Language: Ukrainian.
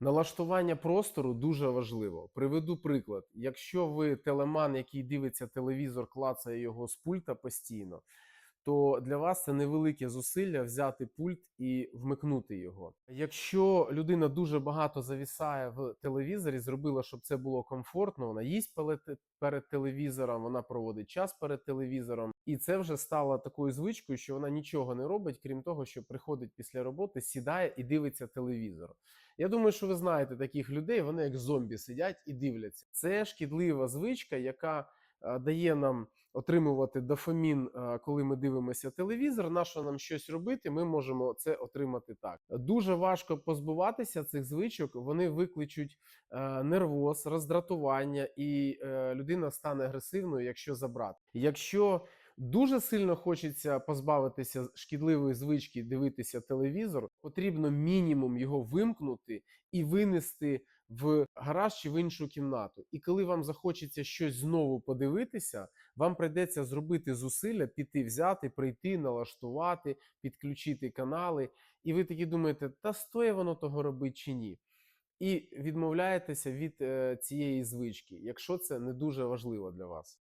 Налаштування простору дуже важливо. Приведу приклад. Якщо ви телеман, який дивиться телевізор, клацає його з пульта постійно, то для вас це невелике зусилля взяти пульт і вмикнути його. Якщо людина дуже багато завісає в телевізорі, зробила, щоб це було комфортно, вона їсть перед- телевізором, вона проводить час перед телевізором, і це вже стало такою звичкою, що вона нічого не робить, крім того, що приходить після роботи, сідає і дивиться телевізор. Я думаю, що ви знаєте таких людей, вони як зомбі сидять і дивляться. Це шкідлива звичка, яка дає нам отримувати дофамін, коли ми дивимося телевізор. На що нам щось робити, ми можемо це отримати так. Дуже важко позбуватися цих звичок. Вони викличуть е, нервоз, роздратування, і е, людина стане агресивною, якщо забрати. Якщо дуже сильно хочеться позбавитися шкідливої звички дивитися телевізор, потрібно мінімум його вимкнути і винести в гараж чи в іншу кімнату. І коли вам захочеться щось знову подивитися, вам прийдеться зробити зусилля піти, взяти, прийти, налаштувати, підключити канали. І ви такі думаєте, та стоє воно того робити чи ні? І відмовляєтеся від е, цієї звички, якщо це не дуже важливо для вас.